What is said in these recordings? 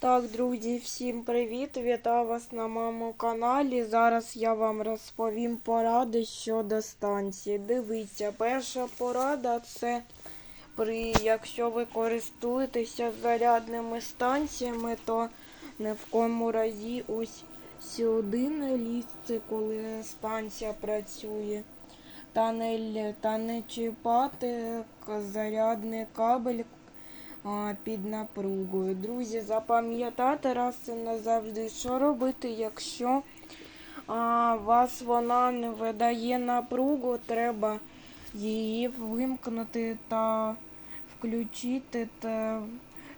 Так, друзі, всім привіт! Вітаю вас на моєму каналі. Зараз я вам розповім поради щодо станції. Дивіться, перша порада це при якщо ви користуєтеся зарядними станціями, то не в кому разі ось сюди не лізти, коли станція працює. Та не, та не чіпати зарядний кабель під напругою. Друзі, запам'ятайте раз і назавжди, що робити, якщо а, вас вона не видає напругу, треба її вимкнути та включити та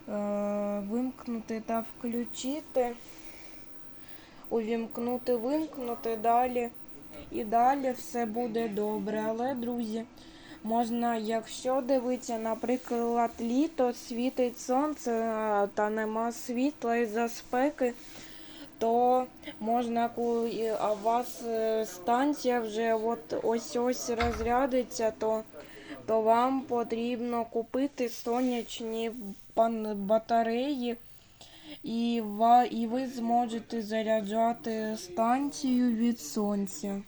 е, вимкнути та включити, увімкнути, вимкнути далі. І далі все буде добре. Але, друзі, Можна, якщо дивитися, наприклад, літо світить сонце та нема світла із-за спеки, то можна, коли а у вас е, станція вже от ось ось розрядиться, то, то вам потрібно купити сонячні батареї. І, і ви зможете заряджати станцію від сонця.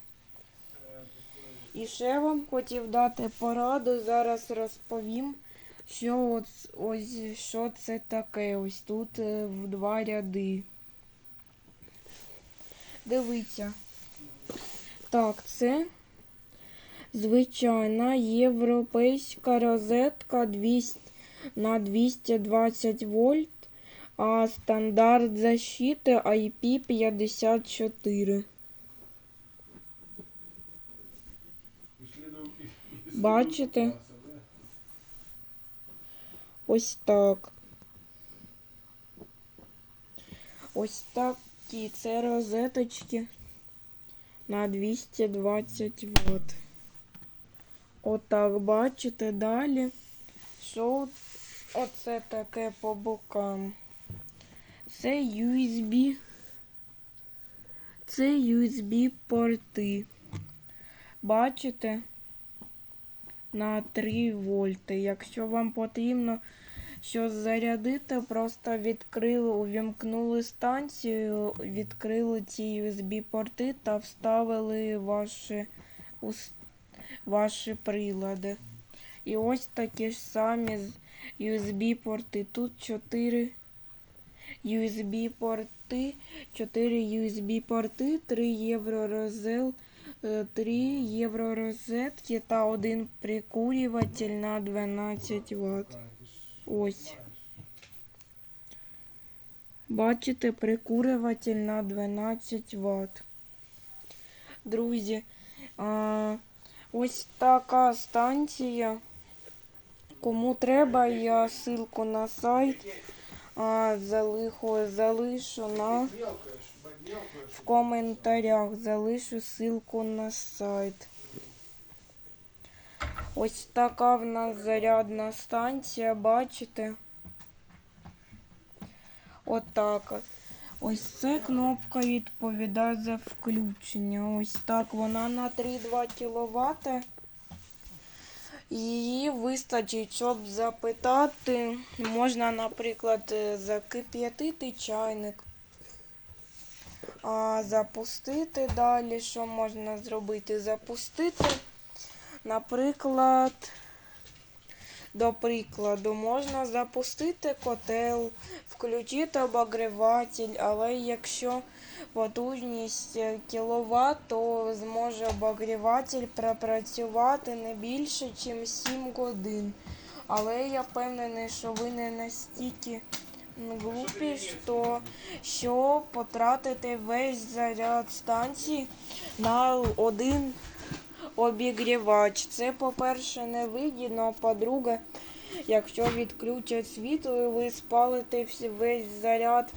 І ще вам хотів дати пораду. Зараз розповім, що от, ось що це таке. Ось тут е, в два ряди. Дивіться. Так, це звичайна європейська розетка 200 на 220 вольт, а стандарт защити IP54. Бачите? Ось так. Ось такі це розеточки на 220 Вт. Отак, бачите далі, що оце таке по бокам. Це USB. Це USB порти. Бачите? На 3 вольти. Якщо вам потрібно щось зарядити, просто відкрили, увімкнули станцію, відкрили ці USB-порти та вставили ваші, ваші прилади. І ось такі ж самі USB-порти. Тут 4 USB-порти, 4 USB-порти, 3 євро розел. 3 євро розетки та один прикурюватель на 12 Вт. Ось. Бачите, прикурюватель на 12 Вт. Друзі, а, ось така станція. Кому треба, я ссылку на сайт а, залиху, залишу на в коментарях залишу ссылку на сайт. Ось така в нас зарядна станція, бачите? Отак. от. Ось це кнопка відповідає за включення. Ось так вона на 3,2 кВт. Її вистачить, щоб запитати. Можна, наприклад, е, закип'ятити чайник. А запустити далі, що можна зробити? Запустити, наприклад, до прикладу, можна запустити котел, включити обогріватель, але якщо потужність кіловат, то зможе обогріватель пропрацювати не більше, ніж 7 годин. Але я впевнений, що ви не настільки глупі, що, що потратити весь заряд станції на один обігрівач. Це, по-перше, не вигідно, а по-друге, якщо відключать світло і ви спалите весь заряд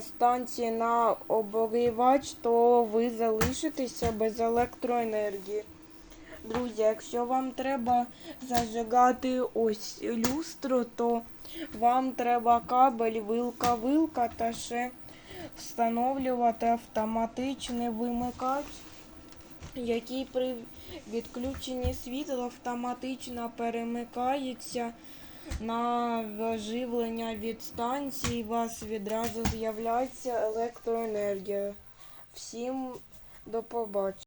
станції на обігрівач, то ви залишитеся без електроенергії. Друзі, якщо вам треба зажигати ось люстру, то вам треба кабель, вилка-вилка та ще встановлювати автоматичний вимикач, який при відключенні світла автоматично перемикається на живлення від станції у вас відразу з'являється електроенергія. Всім до побачення.